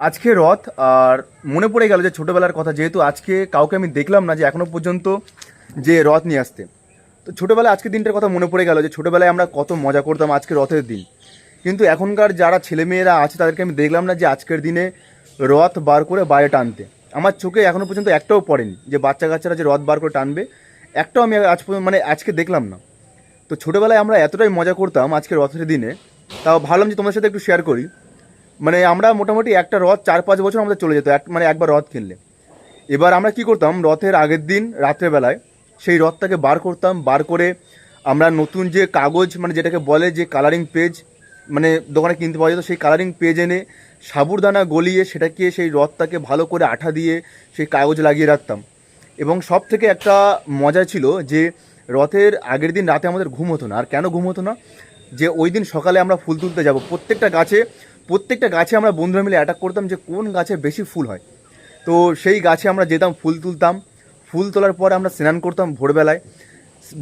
আজকে রথ, আর মনে পড়ে গেল যে ছোটোবেলার কথা, যেহেতু আজকে কাউকে আমি দেখলাম না যে এখনও পর্যন্ত যে রথ নিয়ে আসতে। তো ছোটোবেলায় আজকের দিনটার কথা মনে পড়ে গেল যে ছোটোবেলায় আমরা কত মজা করতাম আজকে রথের দিন। কিন্তু এখনকার যারা ছেলেমেয়েরা আছে, তাদেরকে আমি দেখলাম না যে আজকের দিনে রথ বার করে বাইরে টানতে। আমার চোখে এখনও পর্যন্ত একটাও পড়েনি যে বাচ্চা কাচ্চারা যে রথ বার করে টানবে, একটাও আমি আজ মানে আজকে দেখলাম না। তো ছোটোবেলায় আমরা এতটাই মজা করতাম আজকে রথের দিনে, তাও ভাবলাম যে তোমার সাথে একটু শেয়ার করি। মানে আমরা মোটামুটি একটা রথ চার পাঁচ বছর আমাদের চলে যেত, এক মানে একবার রথ কিনলে। এবার আমরা কি করতাম, রথের আগের দিন রাত্রেবেলায় সেই রথটাকে বার করতাম, বার করে আমরা নতুন যে কাগজ মানে যেটাকে বলে যে কালারিং পেজ মানে দোকানে কিনতে পাওয়া যেত, সেই কালারিং পেজ এনে সাবুরদানা গলিয়ে সেটাকে সেই রথটাকে ভালো করে আঠা দিয়ে সেই কাগজ লাগিয়ে রাখতাম। এবং সব থেকে একটা মজা ছিল যে রথের আগের দিন রাতে আমাদের ঘুম হতো না। আর কেন ঘুম হতো না? যে ওই দিন সকালে আমরা ফুল তুলতে যাব। প্রত্যেকটা গাছে প্রত্যেকটা গাছে আমরা বন্ধুরা মিলে অ্যাটাক করতাম যে কোন গাছে বেশি ফুল হয়। তো সেই গাছে আমরা যেতাম, ফুল তুলতাম। ফুল তোলার পর আমরা স্নান করতাম ভোরবেলায়।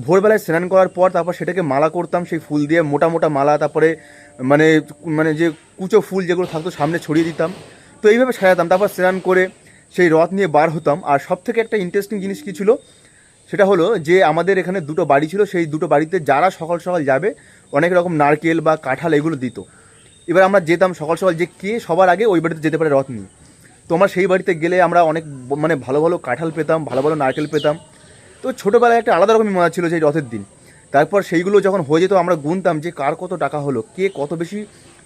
ভোরবেলায় স্নান করার পর তারপর সেটাকে মালা করতাম, সেই ফুল দিয়ে মোটা মোটা মালা, তারপরে মানে মানে যে কুচো ফুল যেগুলো থাকতো সামনে ছড়িয়ে দিতাম। তো এইভাবে সাজাতাম, তারপর স্নান করে সেই রথ নিয়ে বার হতাম। আর সব থেকে একটা ইন্টারেস্টিং জিনিস কী ছিল? সেটা হলো যে আমাদের এখানে দুটো বাড়ি ছিল, সেই দুটো বাড়িতে যারা সকাল সকাল যাবে, অনেক রকম নারকেল বা কাঁঠাল এগুলো দিত। এবার আমরা যেতাম সকাল সকাল যে কে সবার আগে ওই বাড়িতে যেতে পারে রথ নিয়ে তো আমরা সেই বাড়িতে গেলে আমরা অনেক মানে ভালো ভালো কাঁঠাল পেতাম, ভালো ভালো নারকেল পেতাম। তো ছোটোবেলায় একটা আলাদা রকমই মজা ছিল সেই রথের দিন। তারপর সেইগুলো যখন হয়ে যেত আমরা গুনতাম যে কার কত টাকা হলো, কে কত বেশি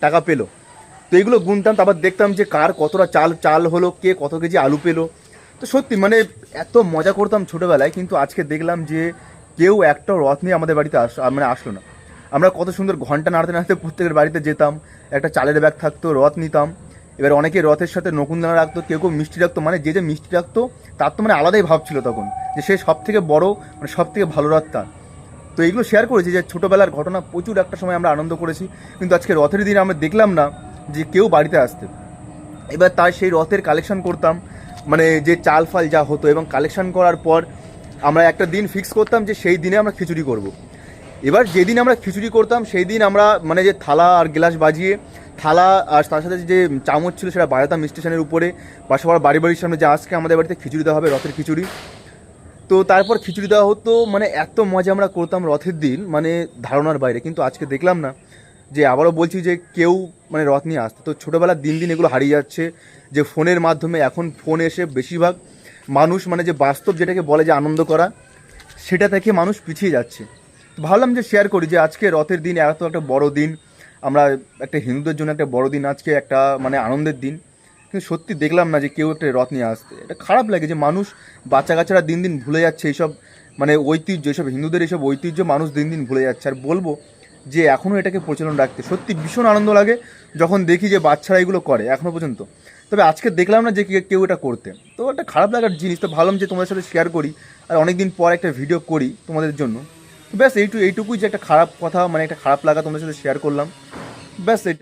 টাকা পেল। তো এইগুলো গুনতাম, তারপর দেখতাম যে কার কতটা চাল চাল হলো, কে কত কেজি আলু পেল। তো সত্যি মানে এত মজা করতাম ছোটোবেলায়, কিন্তু আজকে দেখলাম যে কেউ একটা রথ নিয়ে আমাদের বাড়িতে আস মানে আসলো না। আমরা কত সুন্দর ঘণ্টা নাড়তে নাড়তে প্রত্যেকের বাড়িতে যেতাম, একটা চালের ব্যাগ থাকতো, রথ নিতাম। এবার অনেকে রথের সাথে নকুনদানা রাখতো, কেউ কেউ মিষ্টি রাখতো মানে যে যে মিষ্টি রাখতো, তার তো মানে আলাদাই ভাব ছিল তখন, যে সে সব থেকে বড় মানে সব থেকে ভালো রথ তার। তো এইগুলো শেয়ার করেছি যে ছোটোবেলার ঘটনা প্রচুর একটা সময় আমরা আনন্দ করেছি, কিন্তু আজকে রথের দিনে আমরা দেখলাম না যে কেউ বাড়িতে আসতে। এবার তাই সেই রথের কালেকশন করতাম মানে যে চাল ফাল যা হতো, এবং কালেকশন করার পর আমরা একটা দিন ফিক্স করতাম যে সেই দিনে আমরা খিচুড়ি করব। এবার যেদিন আমরা খিচুড়ি করতাম সেই দিন আমরা মানে যে থালা আর গ্লাস বাজিয়ে, থালা আর তার সাথে যে চামচ ছিল সেটা বাজাতাম স্টেশনের উপরে, বা সবার বাড়ি বাড়ির সামনে যে আজকে আমাদের বাড়িতে খিচুড়ি দেওয়া হবে, রথের খিচুড়ি। তো তারপর খিচুড়ি দেওয়া হতো মানে এত মজা আমরা করতাম রথের দিন মানে ধারণার বাইরে, কিন্তু আজকে দেখলাম না। যে আবারও বলছি যে কেউ মানে রথ নিয়ে আসতো। তো ছোটোবেলার দিন দিন এগুলো হারিয়ে যাচ্ছে, যে ফোনের মাধ্যমে এখন ফোন এসে বেশিরভাগ মানুষ মানে যে বাস্তব যেটাকে বলে যে আনন্দ করা, সেটা থেকে মানুষ পিছিয়ে যাচ্ছে। ভাবলাম যে শেয়ার করি যে আজকে রথের দিন এত একটা বড় দিন। আমরা একটা হিন্দুদের জন্য একটা বড় দিন, আজকে একটা মানে আনন্দের দিন। কিন্তু সত্যি দেখলাম না যে কেউ একটা রথ নিয়ে আসতে। এটা খারাপ লাগে যে মানুষ বাচ্চা কাচ্চারা দিন দিন ভুলে যাচ্ছে এইসব মানে ঐতিহ্য, এইসব হিন্দুদের এইসব ঐতিহ্য মানুষ দিন দিন ভুলে যাচ্ছে। আর বলব যে এখনও এটাকে প্রচলন রাখতে সত্যি ভীষণ আনন্দ লাগে যখন দেখি যে বাচ্চারা এগুলো করে এখনও পর্যন্ত। তবে আজকে দেখলাম না যে কেউ এটা করতে। তো একটা খারাপ লাগার জিনিস। তো ভাবলাম যে তোমাদের সাথে শেয়ার করি। আর অনেকদিন পর একটা ভিডিও করি তোমাদের জন্য। ব্যাস, এইটু এইটুকুই যে একটা খারাপ কথা মানে একটা খারাপ লাগা তোমাদের সাথে শেয়ার করলাম। ব্যাস